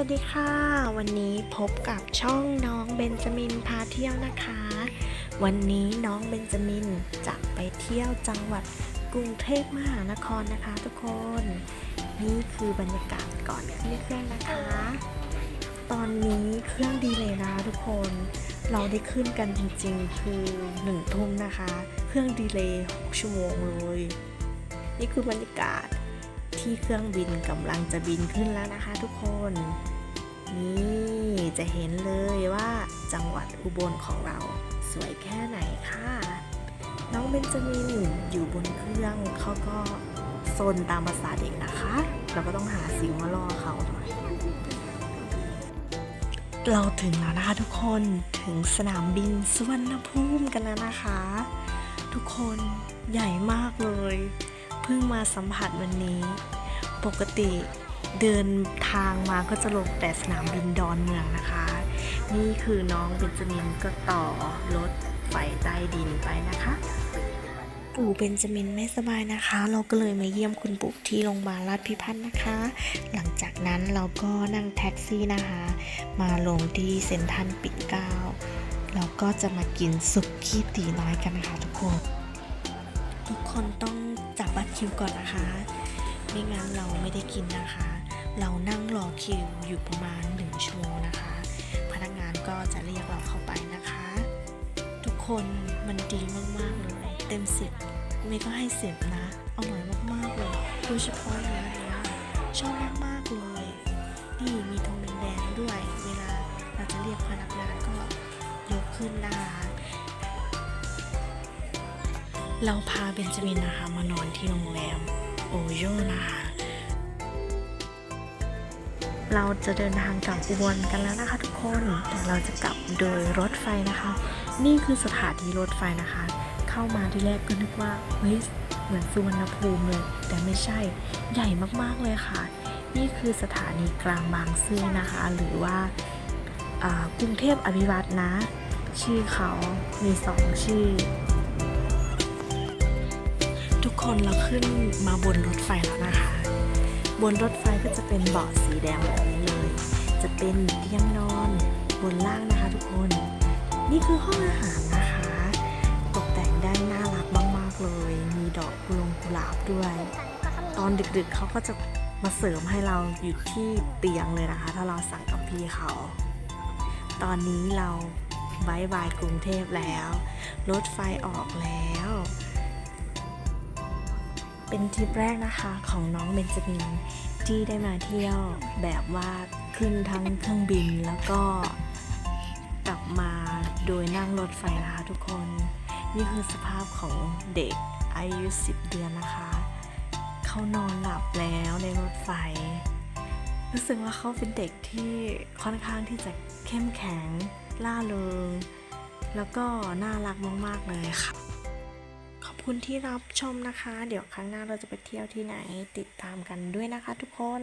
วัสดีค่ะ วันนี้พบกับช่องน้องเบนจามินพาเที่ยวนะคะ วันนี้น้องเบนจามินจะไปเที่ยวจังหวัดกรุงเทพมหานครนะคะ ทุกคน นี่คือบรรยากาศก่อนขึ้นเครื่องนะคะ ตอนนี้เครื่องดีเลยนะทุกคน เราได้ขึ้นกันจริงๆ คือหนึ่งทุ่มนะคะ เครื่องดีเลย6ชั่วโมงเลย นี่คือบรรยากาศ ที่เครื่องบินกำลังจะบินขึ้นแล้วนะคะทุกคน นี่จะเห็นเลยว่าจังหวัดอุบลของเราสวยแค่ไหนค่ะ น้องเบนจามินอยู่บนเครื่องเขาก็โซนตามภาษาเด็กนะคะ เราก็ต้องหาสิ่งมาล่อเขาหน่อยเราถึงแล้วนะคะทุกคนถึงสนามบินสุวรรณภูมิกันแล้วนะคะ ทุกคนใหญ่มากเลย เพิ่งมาสัมผัสวันนี้ ปกติเดินทางมาก็จะลงแต่สนามบินดอนเมืองนะคะ นี่คือน้องเบนจามินก็ต่อรถไฟใต้ดินไปนะคะปู่เบนจามินไม่สบายนะคะ เราก็เลยมาเยี่ยมคุณปู่ที่โรงพยาบาลราชพิพัฒน์นะคะ หลังจากนั้นเราก็นั่งแท็กซี่นะคะ มาลงที่เซ็นทรัลปิ่นเกล้าเราก็จะมากินสุกี้ตีน้อยกันนะคะทุกคน ทุกคนต้องจับบัตรคิวก่อนนะคะ ไม่งั้นเราไม่ได้กินนะคะ เรานั่งรอคิวอยู่ประมาณ 1 ชั่วโมงนะคะ พนักงานก็จะเรียกเราเข้าไปนะคะ ทุกคนมันดีมากๆเลย เต็มสิบเมย์ก็ให้สิบนะอร่อยมากๆเลยโดยเฉพาะเนื้อเนี้ยชอบมากๆเลยนี่มีธงแดงด้วย เวลาเราจะเรียกพนักงานก็ยกขึ้นนะคะเราพาเบนจามินนะคะมานอนที่โรงแรม โอโยนะคะเราจะเดินทางกลับอุบลกันแล้วนะคะทุกคน แต่เราจะกลับโดยรถไฟนะคะ นี่คือสถานีรถไฟนะคะ เข้ามาที่แรกก็นึกว่าเฮ้ยเหมือนสุวรรณภูมิเลย แต่ไม่ใช่ ใหญ่มากๆเลยค่ะ นี่คือสถานีกลางบางซื่อนะคะ หรือว่ากรุงเทพอภิวัตนะ ชื่อเขามีสองชื่อ ทุกคนเราขึ้นมาบนรถไฟแล้วนะคะ บนรถไฟก็จะเป็นเบาะสีแดงแบบนี้เลย จะเป็นเตียงนอนบนล่างนะคะทุกคน นี่คือห้องอาหารนะคะ ตกแต่งได้น่ารักมากๆเลย มีดอกกุลงกุหลาบด้วย ตอนดึกๆเขาก็จะมาเสริมให้เราอยู่ที่เตียงเลยนะคะ ถ้าเราสั่งกับพี่เขา ตอนนี้เราบายบายกรุงเทพแล้ว รถไฟออกแล้ว เป็นทริปแรกนะคะของน้องเบนจามินที่ได้มาเที่ยวแบบว่าขึ้นทั้งเครื่องบินแล้วก็กลับมาโดยนั่งรถไฟนะคะทุกคน นี่คือสภาพของเด็กอายุ 10 เดือนนะคะ เขานอนหลับแล้วในรถไฟ รู้สึกว่าเขาเป็นเด็กที่ค่อนข้างที่จะเข้มแข็งล่าเริงแล้วก็น่ารักมาก ๆ เลยค่ะ คุณที่รับชมนะคะ เดี๋ยวครั้งหน้าเราจะไปเที่ยวที่ไหนติดตามกันด้วยนะคะทุกคน